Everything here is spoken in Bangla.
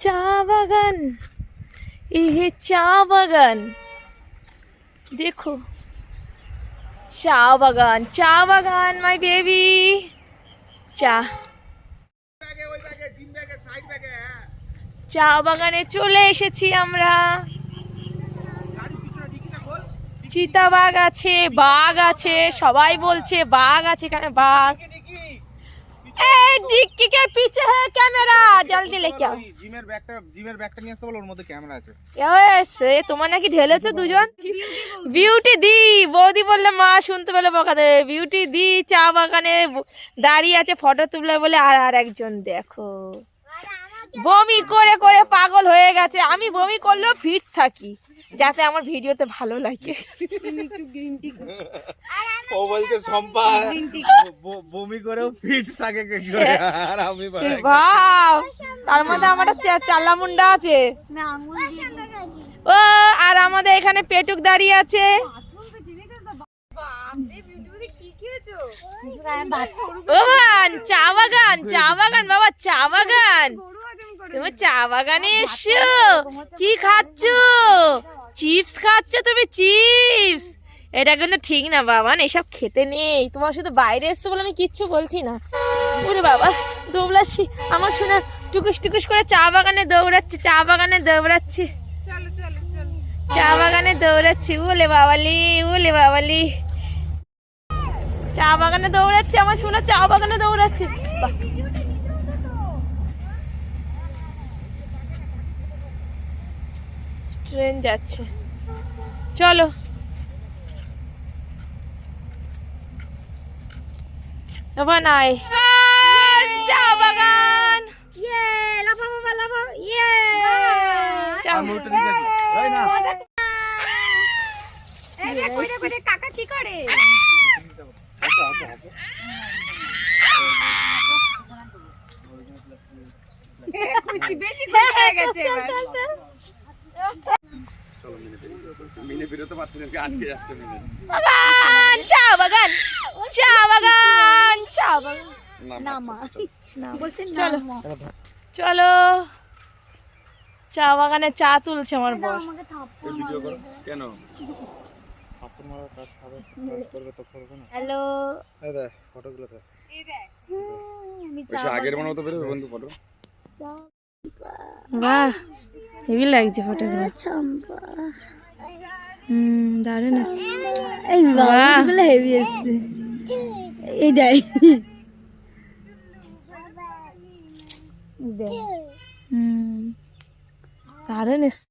চা বাগান এই হে চা বাগান দেখো চা বাগান চা বাগান মাই বেবি চা। চা বাগানে চলে এসেছি আমরা। চিতাবাঘ আছে বাঘ আছে সবাই বলছে বাঘ আছে এখানে বাঘ। ডিক্কি কে পিছে হে ক্যামেরা জলদি লেকে আও জিমের ব্যাগটা জিমের ব্যাগটা নিয়ে আসতে বল ওর মধ্যে ক্যামেরা আছে। এস এ তোমার নাকি ঢেলেছো দুজন? বিউটি দি বৌদি বললে মা শুনতে পেলে বকা দে। বিউটি দি চা বাগানে দাঁড়িয়ে আছে ফটো তুলবে বলে আর আর একজন দেখো। বমি করে করে পাগল হয়ে গেছে। আমি বমি করলেও ফিট থাকি। যাতে আমার ভিডিওতে ভালো লাগে। ও বলছে সম্পা বমি করেও ফিট থাকে কি করে? আর আমি। ভাব তার মধ্যে আমার একটা চাল্লা মুন্ডা আছে। ও আর আমাদের এখানে পেটুক দাঁড়িয়ে আছে। চা বাগান চা বাগান বাবা চা বাগান। তুমি চা বাগানে এসছো কি খাচ্ছ? চিপস খাচ্ছ তুমি? চিপস! এটা কিন্তু ঠিক না, বাবা। এসব খেতে নেই। তোমার শুধু বাইরে এসছো বলে আমি কিচ্ছু বলছি না। ওরে বাবা, দৌড়াচ্ছি। আমার শোনা টুকুস টুকুস করে চা বাগানে দৌড়াচ্ছি, চা বাগানে দৌড়াচ্ছি। চা বাগানে দৌড়াচ্ছি। ওলে বাবালি ওলে বাবালি। চা বাগানে দৌড়াচ্ছে, আমার শোনা চা বাগানে দৌড়াচ্ছে। ট্রেন যাচ্ছে। চলো। এবার নাই চা বাগান! চা আর মুখটা দিকে আছে। এই না। হাসো, হাসো, হাসো। চলো মিনে বেরোতে পারছি না আটকে যাচ্ছে মিনে। বাগান চা বাগান চা বাগান চা বাগান। না চলো চলো। চা বাগানে চা তুলছে আমার বর। কেন? হ্যালো। ফটোগুলো আগের মনে তো বেরোবে বন্ধু ফটো। বাহ। হেভি লাগছে ফটোগুলো হুম দারুণ এসছে এই বাহ। বাবুগুলো হেভি আসছে। এই যাই হুম দারুণ এসছে